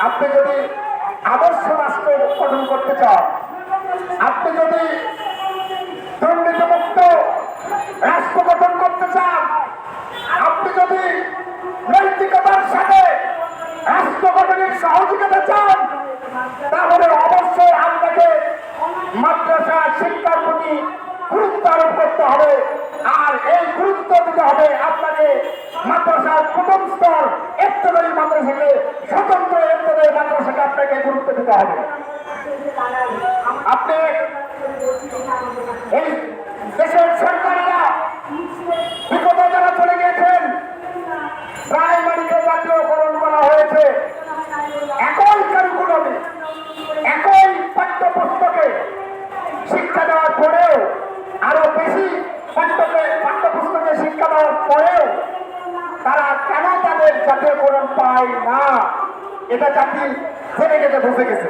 আপনি যদি আদর্শ রাষ্ট্র গঠন করতে চান, আপনি যদি দুর্নীতিমুক্ত রাষ্ট্র গঠন করতে চান, আপনি যদি নৈতিকতার সাথে রাষ্ট্র গঠনের সহযোগিতা চান, তাহলে অবশ্যই আপনাকে মাদ্রাসা শিক্ষার প্রতি গুরুত্ব আরোপ করতে হবে। আর এই গুরুত্ব দিতে হবে আপনাকে মাদ্রাসার প্রথম স্তর এত্তদায়ী মাদ্রাসাকে মাদ্রাসাকে আপনি এই দেশের সরকারেরা বিগত যারা চলে গিয়েছেন। প্রাইমারিকে জাতীয়করণ করা হয়েছে। একই একই পাঠ্যপুস্তকে শিক্ষা দেওয়ার পরেও, আরও বেশি পাঠ্যপুস্তকে শিক্ষা দেওয়ার পরেও তারা কেন তাদের জাতীয়করণ পায় না? এটা জাতি জেনে গেছে, বুঝে গেছে।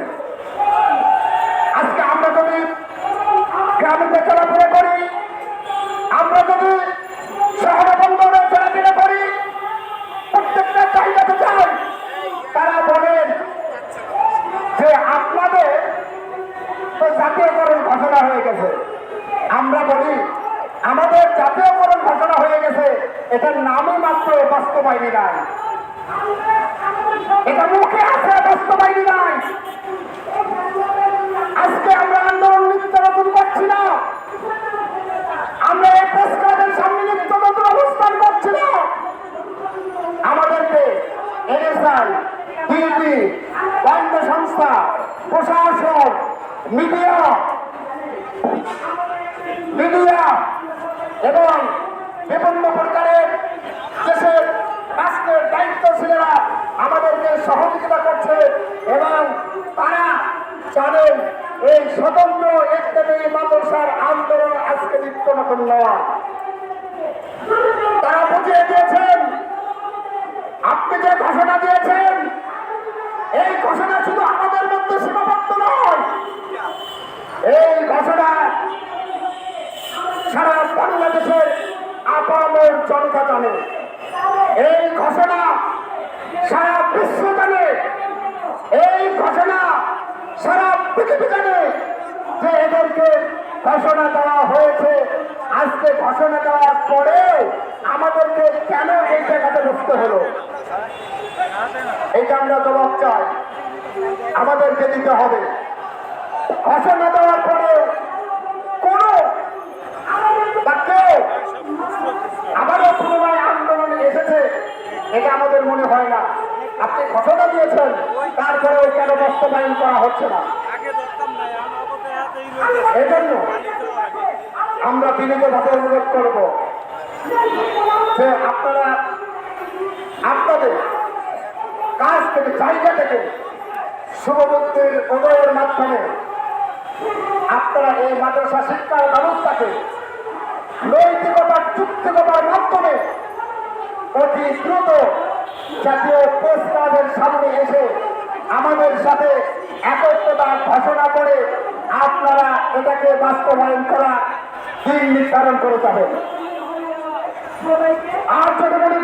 আজকে আমরা যদি গ্রামে চলাফেরা করি, আমরা যদি শহরে বন্দরে চলাফেরা করি, প্রত্যেকটা জায়গাতে যাই, তারা বলেন যে আপনাদের তো জাতীয়করণ ঘোষণা হয়ে গেছে। আমরা বলি, আমাদের জাতীয়করণ ঘোষণা হয়ে গেছে, এটার নামই মাত্র বাস্তবায়নী নাই। এটা আমরা এই অবস্থান করছি না। আমাদেরকে এনএসআই ডিবি গোয়েন্দা সংস্থা, প্রশাসন মিডিয়া মিডিয়া এবং বিভিন্ন প্রকারের দেশের রাষ্ট্রের দায়িত্বশীলেরা আমাদেরকে সহযোগিতা করছে এবং তারা জানেন এই স্বতন্ত্র একটাই মাদ্রাসার আন্দোলন আজকে দিয়েছেন, আপনি যে ঘোষণা দিয়েছেন, এই ঘোষণা শুধু আমাদের মধ্যে সীমাবদ্ধ নয়। এই ঘোষণা সারা বাংলাদেশের আপামের জনতা জানে এই ঘোষণা সারা বিশ্ব জানে এই ঘোষণা সারা পৃথিবী জানে যে এদেরকে ঘোষণা দেওয়া হয়েছে আজকে ঘোষণা দেওয়ার পরেও আমাদেরকে কেন এই জায়গাতে বসতে হলো? এইটা আমরা জবাব চাই। আমাদেরকে দিতে হবে। ঘোষণা দেওয়ার পরেও কোনো আবারও পুনরায় আন্দোলন এসেছে, এটা আমাদের মনে হয় না। আপনি ঘোষণা দিয়েছেন, তারপরেও কেন বাস্তবায়ন করা হচ্ছে না? এজন্য আমরা বিনীতভাবে অনুরোধ করব যে আপনারা আপনাদের কাজ থেকে, জায়গা থেকে শুভবুদ্ধির উদয়ের মাধ্যমে আপনারা এই মাদ্রাসা শিক্ষার ব্যবস্থাকে নৈতিকতার চুক্তিকতার মাধ্যমে অতি দ্রুত জাতীয় প্রেস ক্লাবের সামনে এসে আমাদের সাথে একত্রতা ঘোষণা করে আপনারা এটাকে বাস্তবায়ন করা, দিন নির্ধারণ করে যাবেন। আর যদি